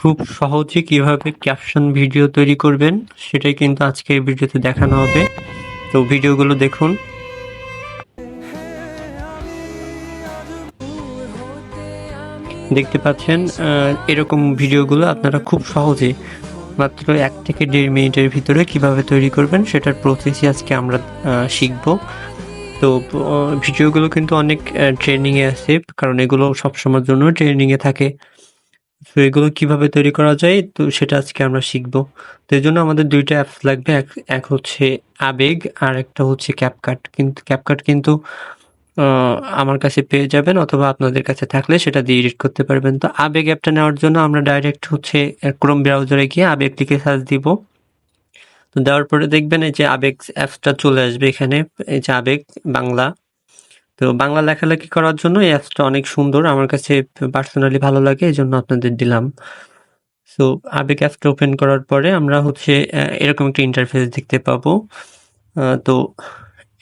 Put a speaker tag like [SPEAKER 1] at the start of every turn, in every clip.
[SPEAKER 1] খুব সহজে কীভাবে ক্যাপশন ভিডিও তৈরি করবেন, সেটাই কিন্তু আজকে এই ভিডিওতে দেখানো হবে। তো ভিডিওগুলো দেখুন। দেখতে পাচ্ছেন এরকম ভিডিওগুলো আপনারা খুব সহজে মাত্র এক থেকে দেড় মিনিটের ভিতরে কীভাবে তৈরি করবেন, সেটার প্রসেসই আজকে আমরা শিখব। তো ভিডিওগুলো কিন্তু অনেক ট্রেনিংয়ে আছে, কারণ এগুলো সবসময়ের জন্য ট্রেনিংয়ে থাকে। তো এগুলো কীভাবে তৈরি করা যায়? তো সেটা আজকে আমরা শিখব। তো এই জন্য আমাদের দুইটা অ্যাপস লাগবে। এক এক হচ্ছে আবেগ আর একটা হচ্ছে ক্যাপকাট কিন্তু ক্যাপকাট কিন্তু আমার কাছে পেয়ে যাবেন অথবা আপনাদের কাছে থাকলে সেটা দিয়ে এডিট করতে পারবেন। তো আবেগ অ্যাপটা নেওয়ার জন্য আমরা ডাইরেক্ট হচ্ছে ক্রোম ব্রাউজারে গিয়ে আবেগ লিখে সার্চ দিব। তো দেওয়ার পরে দেখবেন এই যে আবেগ অ্যাপসটা চলে আসবে এখানে। এই যে আবেগ বাংলা। তো বাংলা লেখালেখি করার জন্য এই অ্যাপসটা অনেক সুন্দর। আমার কাছে পার্সোনালি ভালো লাগে এই জন্য আপনাদের দিলাম। সো আবেগ অ্যাপসটা ওপেন করার পরে আমরা হচ্ছে এরকম একটা ইন্টারফেস দেখতে পাবো। তো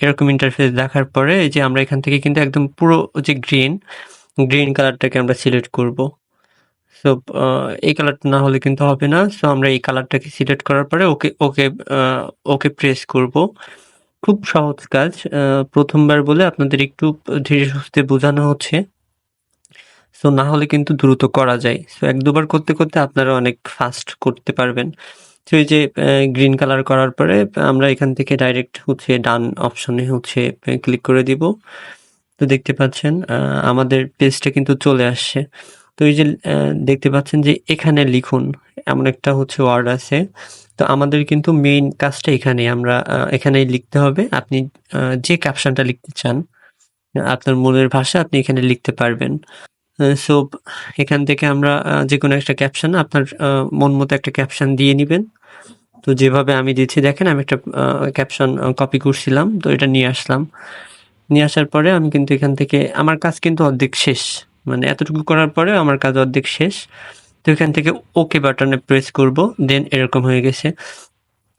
[SPEAKER 1] এরকম ইন্টারফেস দেখার পরে এই যে আমরা এখান থেকে কিন্তু একদম পুরো যে গ্রিন গ্রিন কালারটাকে আমরা সিলেক্ট করব। সো এই কালারটা না হলে কিন্তু হবে না। সো আমরা এই কালারটাকে সিলেক্ট করার পরে ওকে ওকে ওকে প্রেস করব। খুব সহজ কাজ। প্রথমবার বলে আপনাদের একটু ধীরে সুস্থে বোঝানো হচ্ছে। সো না হলে কিন্তু দ্রুত করা যায়। সো এক দুবার করতে করতে আপনারা অনেক ফাস্ট করতে পারবেন। তো এই যে গ্রিন কালার করার পরে আমরা এখান থেকে ডাইরেক্ট হচ্ছে ডান অপশনে হচ্ছে ক্লিক করে দিব। তো দেখতে পাচ্ছেন আমাদের পেজটা কিন্তু চলে আসছে। তো এই যে দেখতে পাচ্ছেন যে এখানে লিখুন, এমন একটা হচ্ছে ওয়ার্ড আছে। তো আমাদের কিন্তু মেইন কাজটা এখানে আমরা আহ, এখানেই লিখতে হবে। আপনি যে ক্যাপশনটা লিখতে চান আপনার মনের ভাষা আপনি এখানে লিখতে পারবেন। সো এখান থেকে আমরা যে কোনো একটা ক্যাপশন আপনার মন মতো একটা ক্যাপশন দিয়ে নেবেন। তো যেভাবে আমি দিচ্ছি দেখেন আমি একটা ক্যাপশন কপি করছিলাম তো এটা নিয়ে আসলাম। নিয়ে আসার পরে আমি কিন্তু এখান থেকে আমার কাজ কিন্তু অর্ধেক শেষ। মানে এতটুকু করার পরে আমার কাজ অর্ধেক শেষ। তো এখান থেকে ওকে বাটনে প্রেস করব দেন এরকম হয়ে গেছে।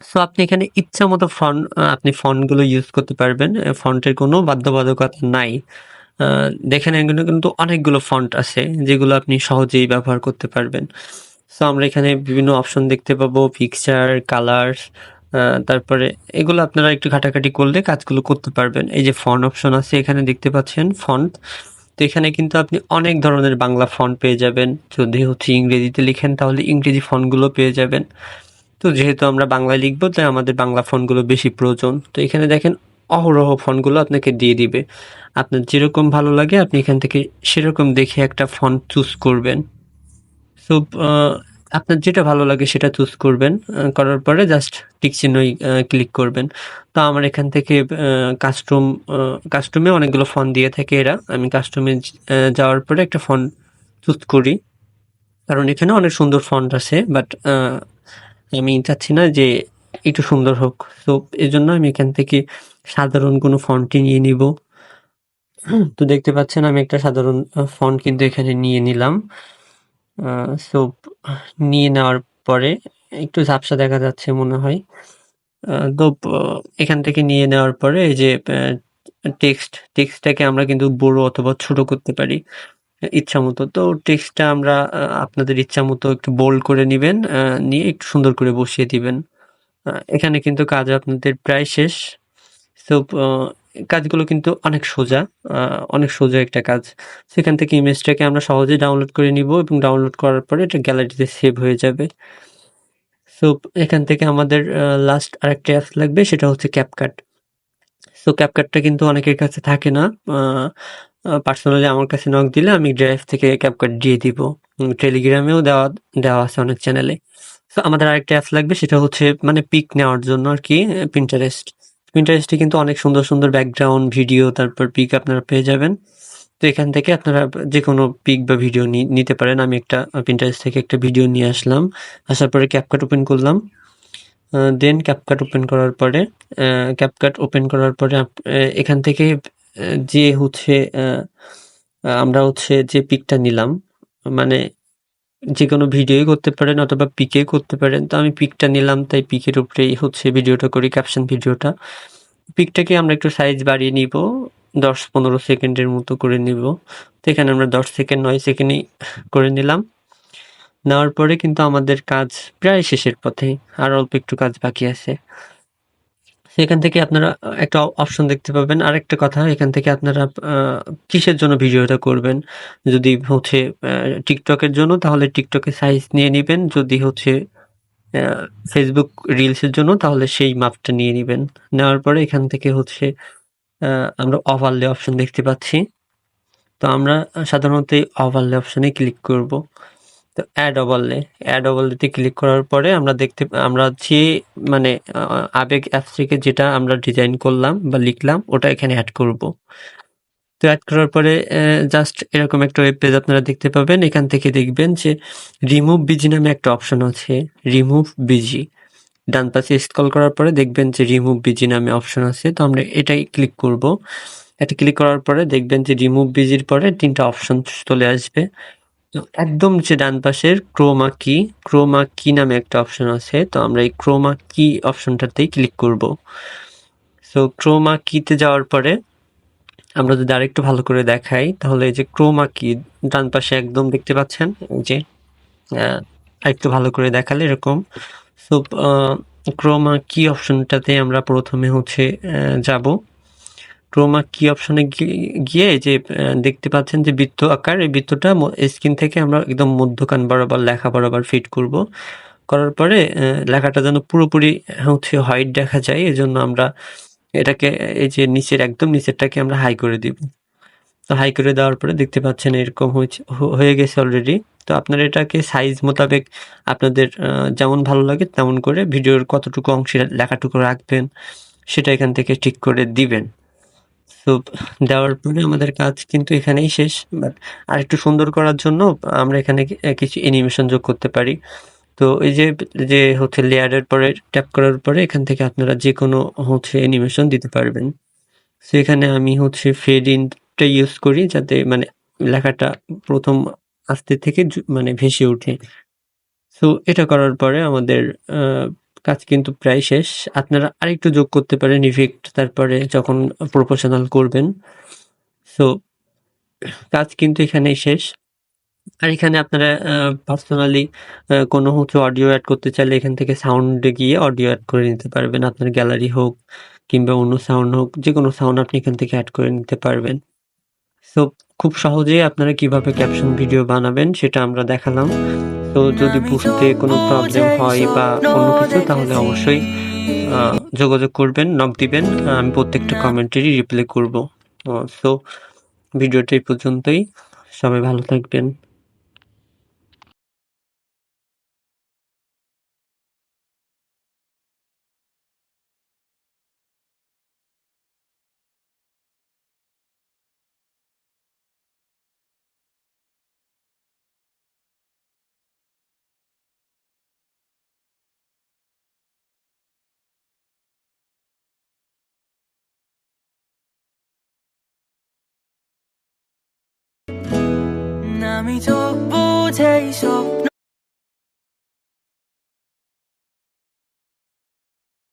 [SPEAKER 1] সো আপনি এখানে ইচ্ছা মতো ফন্ট আপনি ফন্টগুলো ইউজ করতে পারবেন। ফন্টের কোনো বাধ্যবাধকতা নাই। দেখেন, এখানে কিন্তু অনেকগুলো ফন্ট আছে, যেগুলো আপনি সহজেই ব্যবহার করতে পারবেন। সো আমরা এখানে বিভিন্ন অপশন দেখতে পাবো পিকচার কালার তারপরে এগুলো আপনারা একটু ঘাটাঘাটি করলে কাজগুলো করতে পারবেন। এই যে ফন্ট অপশন আছে, এখানে দেখতে পাচ্ছেন ফন্ট তো এখানে কিন্তু আপনি অনেক ধরনের বাংলা ফন্ট পেয়ে যাবেন। যদি হচ্ছে ইংরেজিতে লিখেন, তাহলে ইংরেজি ফন্টগুলো পেয়ে যাবেন। তো যেহেতু আমরা বাংলায় লিখব, তাই আমাদের বাংলা ফন্টগুলো বেশি প্রয়োজন। তো এখানে দেখেন অহরহ ফন্টগুলো আপনাকে দিয়ে দিবে। আপনার যেরকম ভালো লাগে, আপনি এখান থেকে সেরকম দেখে একটা ফন্ট চুজ করবেন। সো আপনার যেটা ভালো লাগে সেটা চুজ করবেন করার পরে জাস্ট টিক চিহ্নই ক্লিক করবেন। তো আমার এখান থেকে কাস্টম কাস্টমে অনেকগুলো ফোন দিয়ে থাকে এরা। আমি কাস্টমে যাওয়ার পরে একটা ফোন চুজ করি। কারণ এখানে অনেক সুন্দর ফন্ট আছে বাট আমি চাচ্ছি না যে একটু সুন্দর হোক। তো এই জন্য আমি এখান থেকে সাধারণ কোনো ফন্টই নিয়ে নিব। তো দেখতে পাচ্ছেন আমি একটা সাধারণ ফন্ট কিন্তু এখানে নিয়ে নিলাম। সো নিয়ে নেওয়ার পরে একটু ঝাপসা দেখা যাচ্ছে মনে হয়। তো এখান থেকে নিয়ে নেওয়ার পরে এই যে টেক্সট টেক্সটটাকে আমরা কিন্তু বড় অথবা ছোট করতে পারি, ইচ্ছা মতো। তো টেক্সটটা আমরা আপনাদের ইচ্ছা মতো একটু বোল্ড করে নেবেন নিয়ে একটু সুন্দর করে বসিয়ে দিবেন। এখানে কিন্তু কাজ আপনাদের প্রায় শেষ। তো কাজগুলো কিন্তু অনেক সোজা অনেক সোজা একটা কাজ। সেখান থেকে ইমেজটাকে আমরা সহজে ডাউনলোড করে নিব এবং ডাউনলোড করার পরে এটা গ্যালারিতে সেভ হয়ে যাবে। সো এখান থেকে আমাদের লাস্ট আরেকটা অ্যাপস লাগবে, সেটা হচ্ছে ক্যাপকাট সো ক্যাপকাটটা কিন্তু অনেকের কাছে থাকে না পার্সোনালি আমার কাছে নক দিলে আমি ড্রাইভ থেকে ক্যাপকাট দিয়ে দিব। টেলিগ্রামেও দেওয়া দেওয়া আছে অনেক চ্যানেলে সো আমাদের আরেকটা অ্যাপস লাগবে, সেটা হচ্ছে মানে পিক নেওয়ার জন্য আর কি পিন্টারেস্ট পিন্টারেস্টে কিন্তু অনেক সুন্দর সুন্দর ব্যাকগ্রাউন্ড ভিডিও তারপর পিক আপনারা পেয়ে যাবেন। তো এখান থেকে আপনারা যে কোনো পিক বা ভিডিও নিতে পারেন। আমি একটা পিন্টারেস্ট থেকে একটা ভিডিও নিয়ে আসলাম। আসার পরে ক্যাপকাট ওপেন করলাম। দেন ক্যাপকাট ওপেন করার পরে ক্যাপকাট ওপেন করার পরে এখান থেকে যে হচ্ছে আমরা হচ্ছে যে পিকটা নিলাম মানে যে কোনো ভিডিওই করতে পারেন অথবা পিকে করতে পারেন। তো আমি পিকটা নিলাম, তাই পিকের উপরেই হচ্ছে ভিডিওটা করি ক্যাপশন ভিডিওটা। পিকটাকে আমরা একটু সাইজ বাড়িয়ে নিব, দশ পনেরো সেকেন্ডের মতো করে নিব। তো এখানে আমরা দশ সেকেন্ড, নয় সেকেন্ডই করে নিলাম। নেওয়ার পরে কিন্তু আমাদের কাজ প্রায় শেষের পথে, আর অল্প একটু কাজ বাকি আছে। সেখান থেকে আপনারা একটা অপশন দেখতে পাবেন। আরেকটা কথা, এখান থেকে আপনারা কিসের জন্য ভিডিওটা করবেন? যদি হচ্ছে টিকটকের জন্য, তাহলে টিকটকে সাইজ নিয়ে নেবেন। যদি হচ্ছে ফেসবুক রিলসের জন্য, তাহলে সেই মাপটা নিয়ে নেবেন। নেওয়ার পরে এখান থেকে হচ্ছে আমরা ওভারলে অপশন দেখতে পাচ্ছি। তো আমরা সাধারণত এই ওভারলে অপশনে ক্লিক করব। তো অ্যাড ওভারলে অ্যাড ওভারলেতে ক্লিক করার পরে আমরা দেখতে, আমরা যে মানে আবেগ অ্যাপস থেকে যেটা আমরা ডিজাইন করলাম বা লিখলাম, ওটা এখানে অ্যাড করব। তো অ্যাড করার পরে জাস্ট এরকম একটা ওয়েব পেজ আপনারা দেখতে পাবেন। এখান থেকে দেখবেন যে রিমুভ বিজি নামে একটা অপশন আছে রিমুভ বিজি ডান পাশে স্ক্রল করার পরে দেখবেন যে রিমুভ বিজি নামে অপশন আছে। তো আমরা এটাই ক্লিক করব। এটা ক্লিক করার পরে দেখবেন যে রিমুভ বিজির পরে তিনটা অপশন চলে আসবে। তো একদম যে ডান পাশের ক্রোমা কি ক্রোমা কি নামে একটা অপশন আছে, তো আমরা এই ক্রোমা কি অপশনটাতেই ক্লিক করব। সো ক্রোমা কিতে যাওয়ার পরে আমরা যদি আরেকটু ভালো করে দেখাই, তাহলে এই যে ক্রোমা কি ডান পাশে একদম দেখতে পাচ্ছেন, এই যে আরেকটু ভালো করে দেখালে এরকম। সো ক্রোমা কি অপশনটাতে আমরা প্রথমে হচ্ছে যাব। ক্রোমা কি অপশনে গিয়ে যে দেখতে পাচ্ছেন যে বৃত্ত আকার, এই বৃত্তটা স্ক্রিন থেকে আমরা একদম মধ্যখান বরাবর, লেখা বরাবর ফিট করব। করার পরে লেখাটা যেন পুরোপুরি হচ্ছে হোয়াইট দেখা যায়, এজন্য আমরা এটাকে, এই যে নিচের, একদম নিচেরটাকে আমরা হাই করে দিব। তো হাই করে দেওয়ার পরে দেখতে পাচ্ছেন এরকম হয়েছে হয়ে গেছে অলরেডি তো আপনারা এটাকে সাইজ মোতাবেক আপনাদের যেমন ভালো লাগে তেমন করে ভিডিওর কতটুকু অংশে লেখাটুকু রাখবেন, সেটা এখান থেকে ঠিক করে দিবেন। তো দেওয়ার পরে আমাদের কাজ কিন্তু এখানেই শেষ। বাট আর একটু সুন্দর করার জন্য আমরা এখানে কিছু অ্যানিমেশন যোগ করতে পারি। তো এই যে যে হচ্ছে লেয়ারের পরে ট্যাপ করার পরে এখান থেকে আপনারা যে কোনো হচ্ছে অ্যানিমেশন দিতে পারবেন। তো এখানে আমি হচ্ছে ফেড ইনটা ইউজ করি যাতে মানে লেখাটা প্রথম আস্তে থেকে মানে ভেসে ওঠে। সো এটা করার পরে আমাদের কাজ কিন্তু প্রায় শেষ। আপনারা আরেকটু যোগ করতে পারেন ইফেক্ট তারপরে যখন প্রফেশনাল করবেন। সো কাজ কিন্তু এখানেই শেষ। আর এখানে আপনারা পার্সোনালি কোনো হচ্ছে অডিও অ্যাড করতে চাইলে এখান থেকে সাউন্ডে গিয়ে অডিও অ্যাড করে নিতে পারবেন। আপনার গ্যালারি হোক কিংবা অন্য সাউন্ড হোক যে কোনো সাউন্ড আপনি এখান থেকে অ্যাড করে নিতে পারবেন। সো খুব সহজেই আপনারা কীভাবে ক্যাপশন ভিডিও বানাবেন সেটা আমরা দেখালাম। তো যদি বুঝতে কোনো প্রবলেম হয় বা অন্য কিছু, তাহলে অবশ্যই যোগাযোগ করবেন নক দিবেন, আমি প্রত্যেকটা কমেন্টেরই রিপ্লাই করব। সো ভিডিওটা এই পর্যন্তই। সবাই ভালো থাকবেন।
[SPEAKER 2] আমি চোখ বুঝেই স্বপ্ন